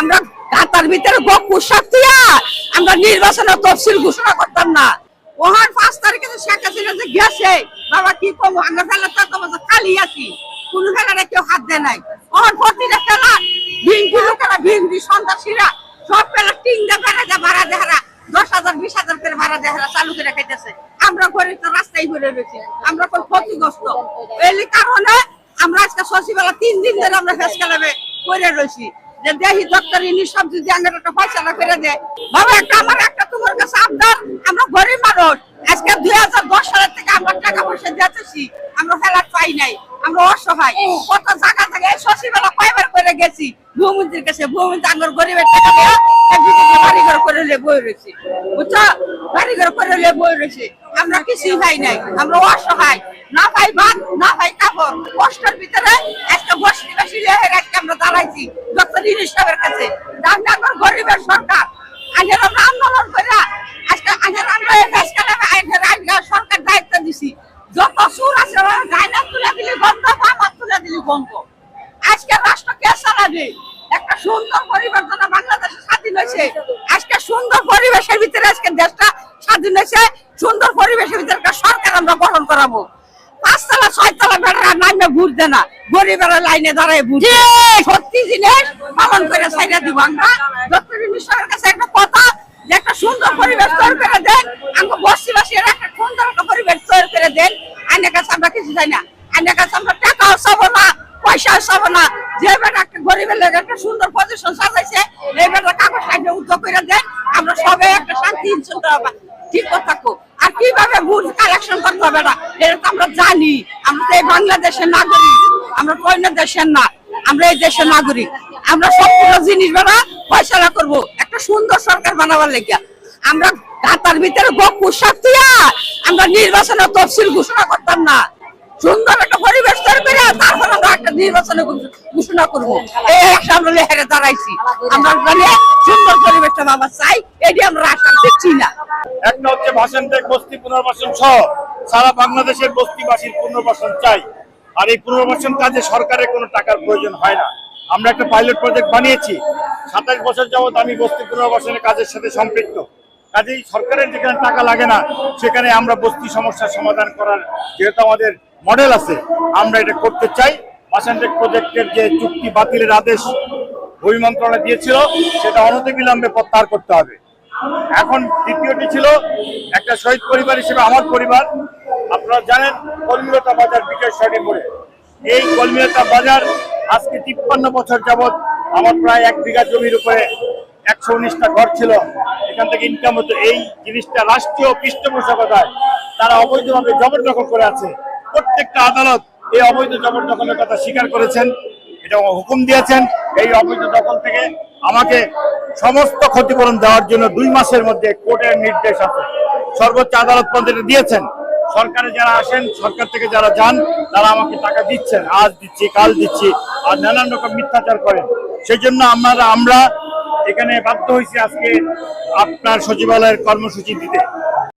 আমরা গাতার ভিতরে গোপ পোশাক আমরা নির্বাচনের তফসিল ঘোষণা করতাম না। ওহার পাঁচ তারিখে তো শেখ হাসিনা যে গেছে, বাবা কি করব আমরা ফেলা তো তোমার খালি আছি। কোনো ফেলারে কেউ হাত দেয় নাই। ওহার প্রতিটা ফেলা ভিনকি লোকেরা ভিনকি সন্ত্রাসীরা, সব ফেলা টিংটা ভাড়া দেয়, ভাড়া দেহারা দশ হাজার, বিশ হাজার করে ভাড়া দেহারা চালু করে খাইতেছে। আমরা গরিব তো রাস্তায় ঘুরে রয়েছি। আমরা কোন ক্ষতিগ্রস্ত। এই কারণে আমরা আজকে সচিবালয় তিন দিন ধরে আমরা ফেস খেলাবে করে রয়েছি। যে কাছে আবদার গরিব মানুষ। আজকে দুই হাজার দশ থেকে আমরা টাকা পয়সা দিতেছি, আমরা ফেলার নাই, আমরা অসহায়। কত জায়গা থেকে এই সচিবালয় কয়বার করে গেছি, ভূমন্ত্রীর কাছে, ভূমন্ত্রী আমার গরিবের টাকা ঘর করে বই রয়েছে বুঝছ? বাড়ি করে বই রয়েছে আমরা কিছুই পাই নাই। আমরা অসহায়। না পাই ভাত, না পাই কাপড়। কষ্টের ভিতরে একটা বসতিবাসী আজকে আমরা দাঁড়াইছি ডক্টর ইনিশ সাহেবের কাছে। আমরা গরিবের সরকার। আগের আমরা আন্দোলন করে আজকে আগের আমরা দেশ কালামে আগের সরকার দায়িত্ব দিছি। যত সুর আছে গায়না তুলে দিলি গন্ধ বাবা তুলে দিলি গন্ধ আজকে রাষ্ট্র কে চালাবে? একটা সুন্দর পরিবার জন্য বাংলাদেশে স্বাধীন হয়েছে। আজকে সুন্দর পরিবেশের ভিতরে আজকে দেশটা স্বাধীন হয়েছে। সুন্দর পরিবেশের ভিতরে একটা সরকার আমরা গঠন করাবো। পাঁচতলা ছয়তলা বেড়া নামে ঘুরতে না। গরিবেরা লাইনে দাঁড়ায় ঘুরছে সত্যি জিনিস পালন করে সাইডা দিব আমরা। মিশনের কাছে একটা কথা যে একটা সুন্দর পরিবেশ তৈরি করে দেন। আমরা বসিবাসীর একটা সুন্দর একটা পরিবেশ তৈরি করে দেন। আইনের কাছে আমরা কিছু চাই না। আইনের কাছে আমরা টাকাও চাবো না পয়সাও চাবো না। যে বেটা গরিবের লেগে একটা সুন্দর পজিশন সাজাইছে। এই কাগজ সাইডে উদ্যোগ করে দেন। আমরা সবাই একটা শান্তি ঠিক থাকব আর কীভাবে ভোট কালেকশন করতে হবে না এটা তো আমরা জানি। আমরা তো এই বাংলাদেশের নাগরিক। আমরা অন্য দেশের না। আমরা এই দেশের নাগরিক। আমরা সবগুলো জিনিস বেড়া ফয়সলা করব। একটা সুন্দর সরকার বানাবার লেগে আমরা গাতার ভিতরে গোপ দিয়া আমরা নির্বাচনের তফসিল ঘোষণা করতাম না। সুন্দর একটা পরিবেশ তৈরি করে তারপর আমরা একটা নির্বাচনে ঘোষণা করব। এই একটা আমরা লেহারে দাঁড়াইছি। আমরা মানে সুন্দর পরিবেশটা বাবা চাই, এটি আমরা আশা দিচ্ছি না। একটা হচ্ছে ভাষণ বস্তি পুনর্বাসন সহ সারা বাংলাদেশের বস্তিবাসীর পুনর্বাসন চাই। আর এই পুনর্বাসন কাজে সরকারের কোনো টাকার প্রয়োজন হয় না। আমরা একটা পাইলট প্রজেক্ট বানিয়েছি। সাতাশ বছর যাবত আমি বস্তি পুনর্বাসনের কাজের সাথে সম্পৃক্ত। কাজেই সরকারের যেখানে টাকা লাগে না, সেখানে আমরা বস্তি সমস্যার সমাধান করার যেহেতু আমাদের মডেল আছে, আমরা এটা করতে চাই। ভাষান্টেক প্রজেক্টের যে চুক্তি বাতিলের আদেশ ভূমি মন্ত্রণালয় দিয়েছিল, সেটা অনতিবিলম্বে প্রত্যাহার করতে হবে। এখন দ্বিতীয়টি ছিল একটা শহীদ পরিবার হিসেবে আমার পরিবার। আপনারা জানেন কলমিলতা বাজার, বিজয় সরণি মোড়ে। এই কলমিলতা বাজার আজকে তিপ্পান্ন বছর যাবৎ আমার প্রায় এক বিঘা জমির উপরে একশো উনিশটা ঘর ছিল। এখান থেকে ইনকাম হতো। এই জিনিসটা রাষ্ট্রীয় পৃষ্ঠপোষকতায় তারা অবৈধভাবে জবরদখল করে আছে। প্রত্যেকটা আদালত এই অবৈধ জবরদখলের কথা স্বীকার করেছেন এটা হুকুম দিয়েছেন। এই অবৈধ দখল থেকে আমাকে সমস্ত ক্ষতিপূরণ দেওয়ার জন্য দুই মাসের মধ্যে কোর্টের নির্দেশ আছে। সর্বোচ্চ আদালত পর্যন্ত দিয়েছেন। সরকারে যারা আসেন, সরকার থেকে যারা যান, তারা আমাকে টাকা দিচ্ছেন। আজ দিচ্ছি, কাল দিচ্ছি, আর নানান রকম মিথ্যাচার করেন। সেই জন্য আমরা আমরা এখানে বাধ্য হয়েছি আজকে আপনার সচিবালয়ের কর্মসূচি দিতে।